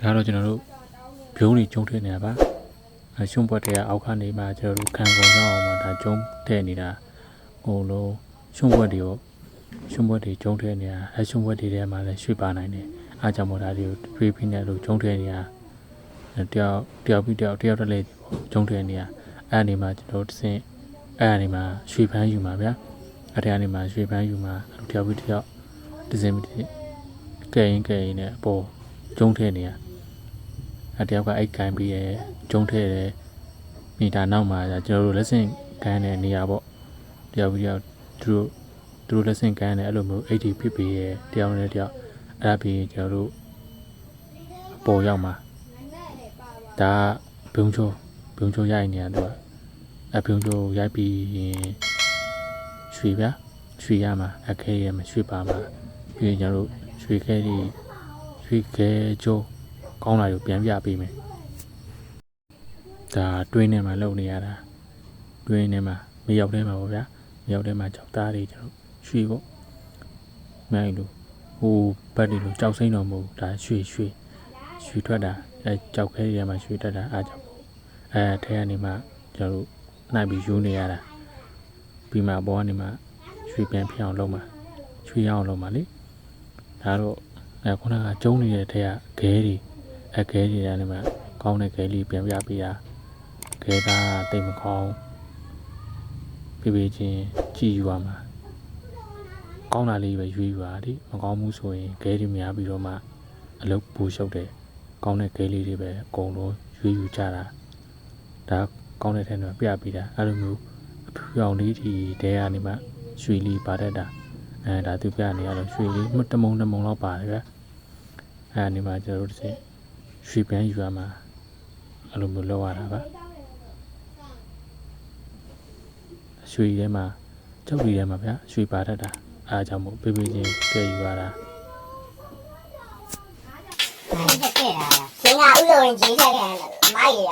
ဒါကတော့ကျွန်တော်တို့ဘုံတွေကျုံထည့်နေတာပါအဲရှုံးပွက်တဲ့အောက်ကနေမှကျွန်တော်တို့ခံကုန်ရောက်အောင်မှဒါကျုံထည့်နေတာဟိုလိုရှုံးပွက်တွေရောရှုံးပွက်တွေကျုံထည့်နေတာအဲရှုံးပွက်တွေထဲမှာလည်းရွှေ့ပါနိုင်တယ်အားကြောင့်မို့ဒါတွေကိုတွေးပြီးနေလို့ကျုံထည့်နေတာအဲတယောက်တယောက်ပြီးတယောက်တယောက်တစ်လေကျုံထည့်နေတာအဲ့ဒီမှာကျွန်တော်တို့တစ်ဆင့်အဲ့ဒီမှာရွှေဖန်းယူမှာဗျာအဲ့ဒီကနေမှာရွှေဖန်းယူမှာအဲ့လိုတယောက်ပြီးတယောက်တစ်စင်ပြီးတစ်စင်ကဲရင်ကဲရင်နဲ့အပေါ် ကျုံထည့်နေတာအတယောက်ကအိတ်ကန်ပြီးရဲကျုံထဲတယ်မိတာနောက်မှာကျွန်တော်တို့လက်ဆင့်ကန်တဲ့နေရာပေါ့တယောက်ပြီးတယောက်သူတို့သူတို့လက်ဆင့်ကန်တယ်အဲ့လိုမျိုးအိတ်တီဖြစ်ပြီးရဲတယောက်နဲ့တယောက်အဲ့ဒါပြီးရင်ကျွန်တော်တို့အပေါ်ရောက်မှာဒါကဘုံချိုးဘုံချိုးရိုက်နေရတော့အဘုံချိုးရိုက်ပြီးရင်ရွှေဗျာရွှေရမှာအခဲရမှာရွှေပါမှာပြီးရင်ကျွန်တော်တို့ရွှေခဲကြီး ရွှေခဲချိုးကောင်းလာကိုပြန်ပြပေးမယ်ဒါတွင်းထဲမှာလုံနေရတာတွင်းထဲမှာမရောက်ထဲမှာပေါ့ဗျာမရောက်ထဲမှာကြောက်သားတွေကျွန်တော်ရွှေပေါ့မြိုင်လို့ဟိုဘက်တွေလို့ကြောက်စိမ့်တော်မဟုတ်ဘူးဒါရွှေရွှေရွှေထွက်တာအဲကြောက်ခဲတွေထဲမှာရွှေထွက်တာအားကြောင့်ပေါ့အဲထဲကနေမှကျွန်တော်တို့နှိုက်ပြီးယူနေရတာပြီးမှဘောကနေမှရွှေပြန်ဖြစ်အောင်လုပ်မှာရွှေရအောင်လုပ်မှာလေဒါတော့ အဲခုနကကျုံနေတဲ့ထဲကခဲတွေအခဲကြီးတယ်မှာကောင်းတဲ့ခဲလေးပြန်ပြပေးတာခဲသားတိတ်မကောင်းပြပြချင်းကြည်ယူရမှာကောင်းတာလေးပဲရွေးယူပါဒီမကောင်းဘူးဆိုရင်ခဲတွေများပြီးတော့မှအလုပ်ပူရှုပ်တယ်ကောင်းတဲ့ခဲလေးတွေပဲအကုန်လုံးရွေးယူကြတာဒါကောင်းတဲ့ထဲတော့ပြပေးတာအဲ့လိုမျိုးအဖြူရောင်လေးဒီတဲကနေမှရွှေလေးပါတတ်တာ အဲဒါသူပြနေရတော့ရွှေလေးတမုံတမုံလောက်ပါတယ်ဗျအဲအနေမှာကျွန်တော်တို့တစ်စိရွှေပန်းယူရမှာအဲ့လိုမျိုးလောက်ရတာပါရွှေထဲမှာကြောက်ကြီးထဲမှာဗျာရွှေပါတတ်တာအားကြောင့်မို့ပေးပေးချင်းကဲယူရတာအဲ့ဒါတဲ့တာလားရှင်ကဥလိုဝင်ကြီးချက်ခဲ့တယ်မိုက်ရ